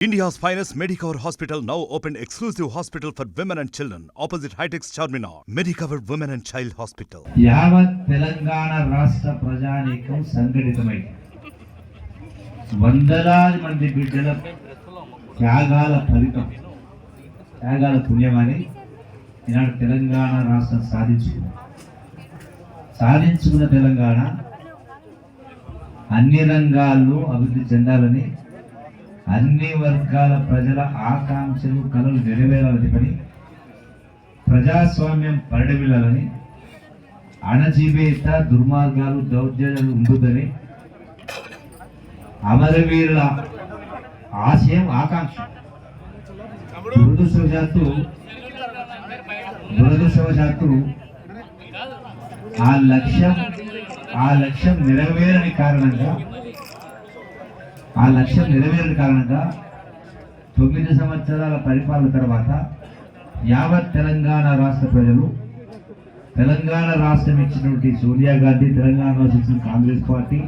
India's finest Medicover Hospital now opened exclusive hospital for women and children opposite Hightex Charminar. Medicover Women and Child Hospital. యావత్ తెలంగాణ రాష్ట్ర ప్రజానీకం సంఘటితమై వందలాది మంది బిడ్డల త్యాగాల ఫలితం త్యాగాల పుణ్యమని ఈనాడు తెలంగాణ రాష్ట్రం సాధించుకుంది సాధించుకున్న తెలంగాణ అన్ని రంగాల్లో అభివృద్ధి చెందాలని అన్ని వర్గాల ప్రజల ఆకాంక్షలు కళలు నెరవేరాలని పని ప్రజాస్వామ్యం పరిడమిల్లాలని అణజీవేత దుర్మార్గాలు దౌర్జన్యాలు ఉండదని అమరవీరుల ఆశయం ఆకాంక్ష. దురదృష్టవశాత్తు దురదృష్టవశాత్తు ఆ లక్ష్యం ఆ లక్ష్యం నెరవేరని కారణంగా ఆ లక్ష్యం నెరవేరిన కారణంగా తొమ్మిది సంవత్సరాల పరిపాలన తర్వాత యావత్ తెలంగాణ రాష్ట్ర ప్రజలు తెలంగాణ రాష్ట్రం ఇచ్చినటువంటి సోనియా గాంధీ తెలంగాణ రాష్ట్రం ఇచ్చిన కాంగ్రెస్ పార్టీ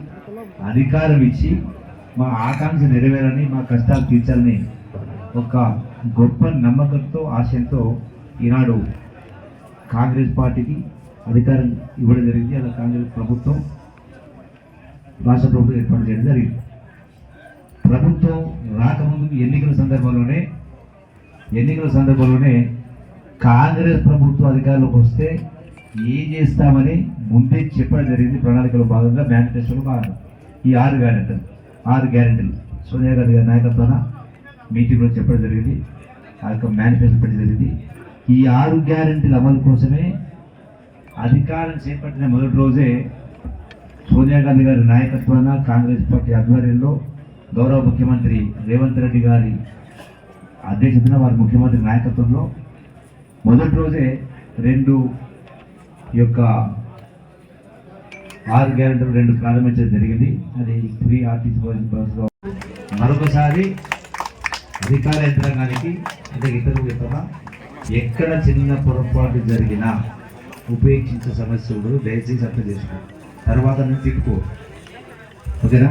అధికారం ఇచ్చి మా ఆకాంక్ష నెరవేరని మా కష్టాలు తీర్చాలని ఒక గొప్ప నమ్మకంతో ఆశయంతో ఈనాడు కాంగ్రెస్ పార్టీకి అధికారం ఇవ్వడం జరిగింది. అలా కాంగ్రెస్ ప్రభుత్వం రాష్ట్ర ప్రభుత్వం ఏర్పాటు చేయడం జరిగింది. ప్రభుత్వం రాకముందు ఎన్నికల సందర్భంలోనే ఎన్నికల సందర్భంలోనే కాంగ్రెస్ ప్రభుత్వ అధికారంలోకి వస్తే ఏం చేస్తామని ముందే చెప్పడం జరిగింది ప్రణాళికలో భాగంగా మేనిఫెస్టోలో భాగంగా. ఈ ఆరు గ్యారెంటీలు ఆరు గ్యారెంటీలు సోనియా గాంధీ గారి నాయకత్వాన మీటింగ్లో చెప్పడం జరిగింది. ఆ యొక్క మేనిఫెస్టో పెట్టడం జరిగింది. ఈ ఆరు గ్యారెంటీల అమలు కోసమే అధికారం చేపట్టిన మొదటి రోజే సోనియా గాంధీ గారి నాయకత్వాన కాంగ్రెస్ పార్టీ ఆధ్వర్యంలో గౌరవ ముఖ్యమంత్రి రేవంత్ రెడ్డి గారి అధ్యక్షతన వారి ముఖ్యమంత్రి నాయకత్వంలో మొదటి రోజే రెండు యొక్క ఆరు గ్యారెంటీలు రెండు ప్రారంభించడం జరిగింది. అది త్రీ ఆర్టీసీ బస్ బస్సులో. మరొకసారి అధికార యంత్రాంగానికి అంటే ఇతరులు చెప్పగా ఎక్కడ చిన్న పొరపాటు జరిగినా ఉపేక్షించే సమస్య ఉండదు. దయచేసి అర్థం చేసుకో తర్వాత నేను తిట్టుకో ఓకేనా?